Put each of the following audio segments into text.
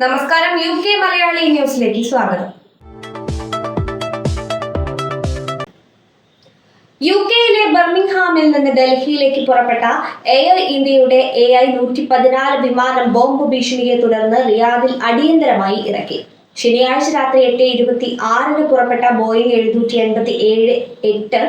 നമസ്കാരം U K Malayali ന്യൂസിലേക്ക് സ്വാഗതം. യു കെയിലെ ബർമിംഗ്ഹാമിൽ നിന്ന് ഡൽഹിയിലേക്ക് പുറപ്പെട്ട എയർ ഇന്ത്യയുടെ എ ഐ നൂറ്റി പതിനാല് വിമാനം ബോംബ് ഭീഷണിയെ തുടർന്ന് റിയാദിൽ അടിയന്തരമായി ഇറക്കി. ശനിയാഴ്ച രാത്രി എട്ട് ഇരുപത്തി ആറിന് പുറപ്പെട്ട ബോയിങ് എഴുന്നൂറ്റി എൺപത്തി ഏഴ് എട്ട്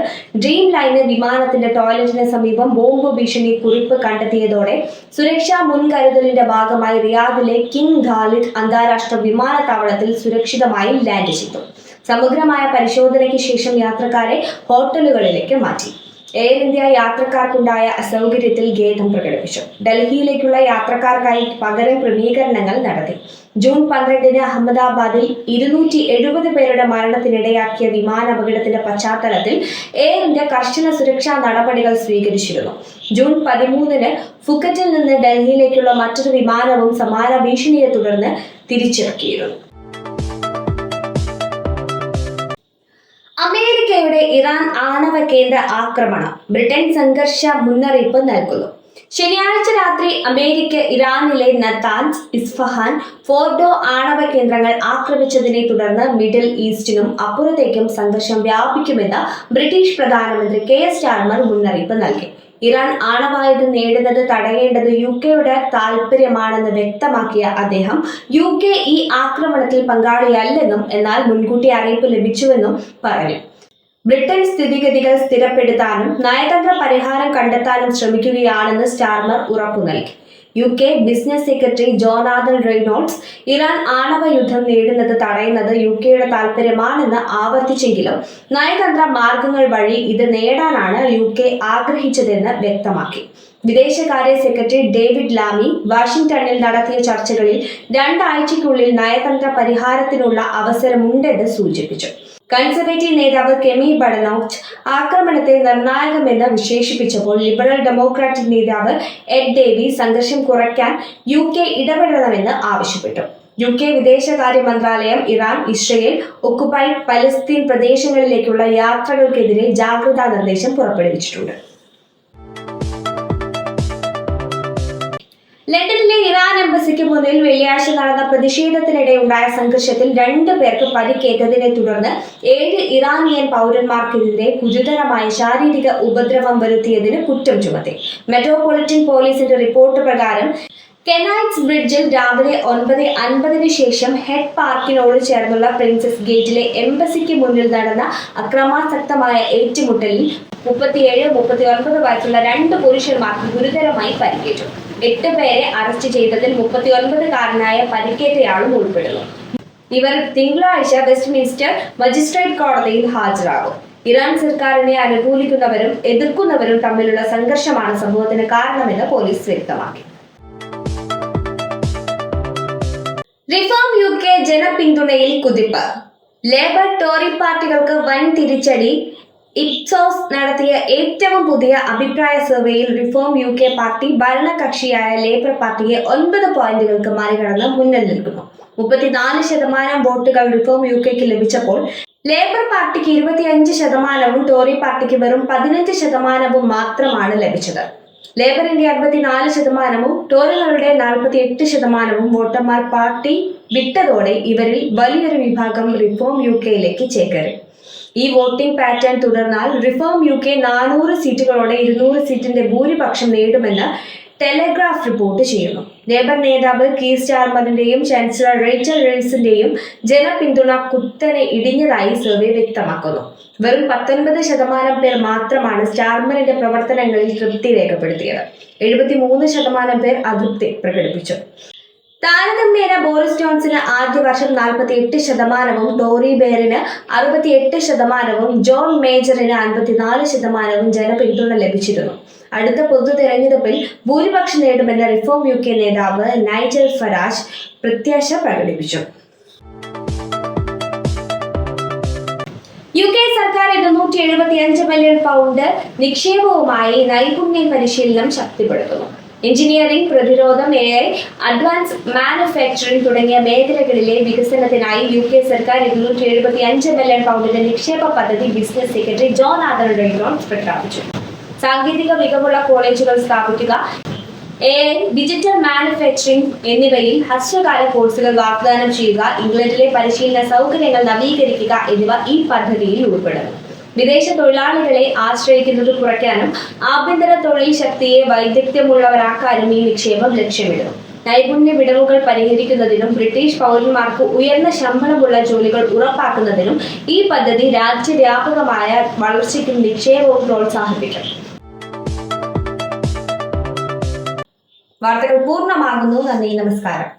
ഡ്രീം ലൈന് വിമാനത്തിന്റെ ടോയ്ലറ്റിന് സമീപം ബോംബ് ഭീഷണി കുറിപ്പ് കണ്ടെത്തിയതോടെ സുരക്ഷാ മുൻകരുതലിന്റെ ഭാഗമായി റിയാദിലെ കിങ് ഖാലിദ് അന്താരാഷ്ട്ര വിമാനത്താവളത്തിൽ സുരക്ഷിതമായി ലാൻഡ് ചെയ്തു. സമഗ്രമായ പരിശോധനയ്ക്ക് ശേഷം യാത്രക്കാരെ ഹോട്ടലുകളിലേക്ക് മാറ്റി. എയർ ഇന്ത്യ യാത്രക്കാർക്കുണ്ടായ അസൗകര്യത്തിൽ ഖേദം പ്രകടിപ്പിച്ചു. ഡൽഹിയിലേക്കുള്ള യാത്രക്കാർക്കായി പകരം ക്രമീകരണങ്ങൾ നടത്തി. ജൂൺ പന്ത്രണ്ടിന് അഹമ്മദാബാദിൽ ഇരുന്നൂറ്റി എഴുപത് പേരുടെ മരണത്തിനിടയാക്കിയ വിമാനാപകടത്തിന്റെ പശ്ചാത്തലത്തിൽ എയർ ഇന്ത്യ കർശന സുരക്ഷാ നടപടികൾ സ്വീകരിച്ചിരുന്നു. ജൂൺ പതിമൂന്നിന് ഫുക്കറ്റിൽ നിന്ന് ഡൽഹിയിലേക്കുള്ള മറ്റൊരു വിമാനവും സമാന ഭീഷണിയെ തുടർന്ന് തിരിച്ചിറക്കിയിരുന്നു. അമേരിക്കയുടെ ഇറാൻ ആണവ കേന്ദ്ര ആക്രമണം. ബ്രിട്ടൻ സംഘർഷ മുന്നറിയിപ്പ് നൽകുന്നു. ശനിയാഴ്ച രാത്രി അമേരിക്ക ഇറാനിലെ നത്താൻസ് ഇസ്ഫഹാൻ ഫോർഡോ ആണവ കേന്ദ്രങ്ങൾ ആക്രമിച്ചതിനെ തുടർന്ന് മിഡിൽ ഈസ്റ്റിനും അപ്പുറത്തേക്കും സംഘർഷം വ്യാപിക്കുമെന്ന് ബ്രിട്ടീഷ് പ്രധാനമന്ത്രി കെ എസ് സ്റ്റാർമർ മുന്നറിയിപ്പ് നൽകി. ഇറാൻ ആണവായുധം നേടുന്നത് തടയേണ്ടത് യു കെയുടെ താൽപര്യമാണെന്ന് വ്യക്തമാക്കിയ അദ്ദേഹം യു കെ ഈ ആക്രമണത്തിൽ പങ്കാളിയല്ലെന്നും എന്നാൽ മുൻകൂട്ടി അറിയിപ്പ് ലഭിച്ചുവെന്നും പറഞ്ഞു. ബ്രിട്ടൻ സ്ഥിതിഗതികൾ സ്ഥിരപ്പെടുത്താനും നയതന്ത്ര പരിഹാരം കണ്ടെത്താനും ശ്രമിക്കുകയാണെന്ന് സ്റ്റാർമർ ഉറപ്പു നൽകി. U K business secretary Jonathan Reynolds Iran ആണവ യുദ്ധം നേടുന്നത് തടയുന്നത് യു കെയുടെ താൽപര്യമാണെന്ന് ആവർത്തിച്ചെങ്കിലും നയതന്ത്ര മാർഗങ്ങൾ വഴി ഇത് നേടാനാണ് യു കെ ആഗ്രഹിച്ചതെന്ന് വ്യക്തമാക്കി. വിദേശകാര്യ സെക്രട്ടറി ഡേവിഡ് ലാമി വാഷിംഗ്ടണിൽ നടത്തിയ ചർച്ചകളിൽ രണ്ടാഴ്ചയ്ക്കുള്ളിൽ നയതന്ത്ര പരിഹാരത്തിനുള്ള അവസരമുണ്ടെന്ന് സൂചിപ്പിച്ചു. കൺസർവേറ്റീവ് നേതാവ് കെമി ബഡനൌച്ച് ആക്രമണത്തെ നിർണായകമെന്ന് വിശേഷിപ്പിച്ചപ്പോൾ ലിബറൽ ഡെമോക്രാറ്റിക് നേതാവ് എഡ് ഡേവി സംഘർഷം കുറയ്ക്കാൻ യു കെ ഇടപെടണമെന്ന് ആവശ്യപ്പെട്ടു. യു കെ വിദേശകാര്യ മന്ത്രാലയം ഇറാൻ ഇസ്രയേൽ ഒക്കുപൈഡ് പലസ്തീൻ പ്രദേശങ്ങളിലേക്കുള്ള യാത്രകൾക്കെതിരെ ജാഗ്രതാ നിർദ്ദേശം പുറപ്പെടുവിച്ചിട്ടുണ്ട്. ലണ്ടനിലെ എംബസിക്ക് മുന്നിൽ വെള്ളിയാഴ്ച നടന്ന പ്രതിഷേധത്തിനിടെ ഉണ്ടായ സംഘർഷത്തിൽ രണ്ടു പേർക്ക് പരിക്കേറ്റതിനെ തുടർന്ന് ഏഴ് ഇറാനിയൻ പൗരന്മാർക്കെതിരെ ഗുരുതരമായ ശാരീരിക ഉപദ്രവം വരുത്തിയതിന് കുറ്റം ചുമത്തി. മെട്രോപൊളിറ്റൻ പോലീസിന്റെ റിപ്പോർട്ട് പ്രകാരം കെനൈറ്റ്സ് ബ്രിഡ്ജിൽ രാവിലെ ഒൻപത് അൻപതിന് ശേഷം ഹെഡ് പാർക്കിനോട് ചേർന്നുള്ള പ്രിൻസസ് ഗേറ്റിലെ എംബസിക്ക് മുന്നിൽ നടന്ന അക്രമാസക്തമായ ഏറ്റുമുട്ടലിൽ മുപ്പത്തിയേഴ് മുപ്പത്തി ഒൻപത് വയസ്സുള്ള രണ്ട് പുരുഷന്മാർക്ക് ഗുരുതരമായി പരിക്കേറ്റു. എട്ട് പേരെ അറസ്റ്റ് ചെയ്തതിൽ മുപ്പത്തി ഒൻപതുകാരനായ പരിക്കേറ്റയാളും ഉൾപ്പെടുന്നു. ഇവർ തിങ്കളാഴ്ച വെസ്റ്റ്മിൻസ്റ്റർ മജിസ്ട്രേറ്റ് കോടതിയിൽ ഹാജരാകും. ഇറാൻ സർക്കാരിനെ അനുകൂലിക്കുന്നവരും എതിർക്കുന്നവരും തമ്മിലുള്ള സംഘർഷമാണ് സംഭവത്തിന് കാരണമെന്ന് പോലീസ് വ്യക്തമാക്കി. റിഫോം യു കെ ജനപിന്തുണയിൽ കുതിപ്പ്. ലേബർ ടോറി പാർട്ടികൾക്ക് വൻ തിരിച്ചടി ഇപ്സോസ് നടത്തിയ ഏറ്റവും പുതിയ അഭിപ്രായ സർവേയിൽ റിഫോം യു കെ പാർട്ടി ഭരണകക്ഷിയായ ലേബർ പാർട്ടിയെ ഒൻപത് പോയിന്റുകൾക്ക് മറികടന്ന് മുന്നിൽ നിൽക്കുന്നു. മുപ്പത്തിനാല് ശതമാനം വോട്ടുകൾ റിഫോം യു കെക്ക് ലഭിച്ചപ്പോൾ ലേബർ പാർട്ടിക്ക് ഇരുപത്തിയഞ്ച് ശതമാനവും ടോറി പാർട്ടിക്ക് വെറും പതിനഞ്ച് ശതമാനവും മാത്രമാണ് ലഭിച്ചത്. ലേബറിന്റെ അൻപത്തിനാല് ശതമാനവും ടോറികളുടെ നാൽപ്പത്തി എട്ട് ശതമാനവും വോട്ടർമാർ പാർട്ടി വിട്ടതോടെ ഇവരിൽ വലിയൊരു വിഭാഗം റിഫോം യു കെയിലേക്ക് ചേക്കേറി. ഈ വോട്ടിംഗ് പാറ്റേൺ തുടർന്നാൽ റിഫോം യു കെ നാനൂറ് സീറ്റുകളോടെ ഇരുന്നൂറ് സീറ്റിന്റെ ഭൂരിപക്ഷം നേടുമെന്ന് ടെലഗ്രാഫ് റിപ്പോർട്ട് ചെയ്യുന്നു. ലേബർ നേതാവ് കീ സ്റ്റാർമറിന്റെയും ചാൻസലർ റേച്ചൽ റേസിന്റെയും ജനപിന്തുണ കുത്തനെ ഇടിഞ്ഞതായി സർവേ വ്യക്തമാക്കുന്നു. വെറും പത്തൊൻപത് ശതമാനം പേർ മാത്രമാണ് സ്റ്റാർമറിന്റെ പ്രവർത്തനങ്ങളിൽ തൃപ്തി രേഖപ്പെടുത്തിയത്. എഴുപത്തിമൂന്ന് ശതമാനം പേർ അതൃപ്തി പ്രകടിപ്പിച്ചു. താരതമ്യേന ബോറിസ് ജോൺസന് ആദ്യ വർഷം നാൽപ്പത്തി എട്ട് ശതമാനവും ഡോറി ബെയറിന് അറുപത്തി എട്ട് ശതമാനവും ജോൺ മേജറിന് അൻപത്തിനാല് ശതമാനവും ജനപിന്തുണ ലഭിച്ചിരുന്നു. അടുത്ത പൊതു തെരഞ്ഞെടുപ്പിൽ ഭൂരിപക്ഷം നേടുമെന്ന റിഫോം യു കെ നേതാവ് നൈജൽ ഫരാജ് പ്രത്യാശ പ്രകടിപ്പിച്ചു. യു കെ സർക്കാർ ഇരുന്നൂറ്റി എഴുപത്തി അഞ്ച് മില്യൺ പൗണ്ട് നിക്ഷേപവുമായി നൈപുണ്യ പരിശീലനം ശക്തിപ്പെടുത്തുന്നു. എഞ്ചിനീയറിംഗ് പ്രതിരോധം എ ഐ അഡ്വാൻസ് മാനുഫാക്ചറിംഗ് തുടങ്ങിയ മേഖലകളിലെ വികസനത്തിനായി യു കെ സർക്കാർ ഇരുന്നൂറ്റി എഴുപത്തി അഞ്ച് മില്യൺ പൗണ്ടിന്റെ നിക്ഷേപ പദ്ധതി ബിസിനസ് സെക്രട്ടറി ജോൺ ആദറുടെ പ്രഖ്യാപിച്ചു. സാങ്കേതിക മികവുള്ള കോളേജുകൾ സ്ഥാപിക്കുക എ ഡിജിറ്റൽ മാനുഫാക്ചറിംഗ് എന്നിവയിൽ ഹ്രസ്വകാല കോഴ്സുകൾ വാഗ്ദാനം ചെയ്യുക ഇംഗ്ലണ്ടിലെ പരിശീലന സൗകര്യങ്ങൾ നവീകരിക്കുക എന്നിവ ഈ പദ്ധതിയിൽ ഉൾപ്പെടുന്നു. വിദേശ തൊഴിലാളികളെ ആശ്രയിക്കുന്നത് കുറയ്ക്കാനും ആഭ്യന്തര തൊഴിൽ ശക്തിയെ വൈദഗ്ധ്യമുള്ളവരാക്കാനും ഈ നിക്ഷേപം ലക്ഷ്യമിടുന്നു. നൈപുണ്യ വിടവുകൾ പരിഹരിക്കുന്നതിനും ബ്രിട്ടീഷ് പൗരന്മാർക്ക് ഉയർന്ന ശമ്പളമുള്ള ജോലികൾ ഉറപ്പാക്കുന്നതിനും ഈ പദ്ധതി രാജ്യവ്യാപകമായ വളർച്ചയ്ക്കും നിക്ഷേപവും പ്രോത്സാഹിപ്പിക്കും. വാർത്തകൾ പൂർണമാകുന്നു. നന്ദി നമസ്കാരം.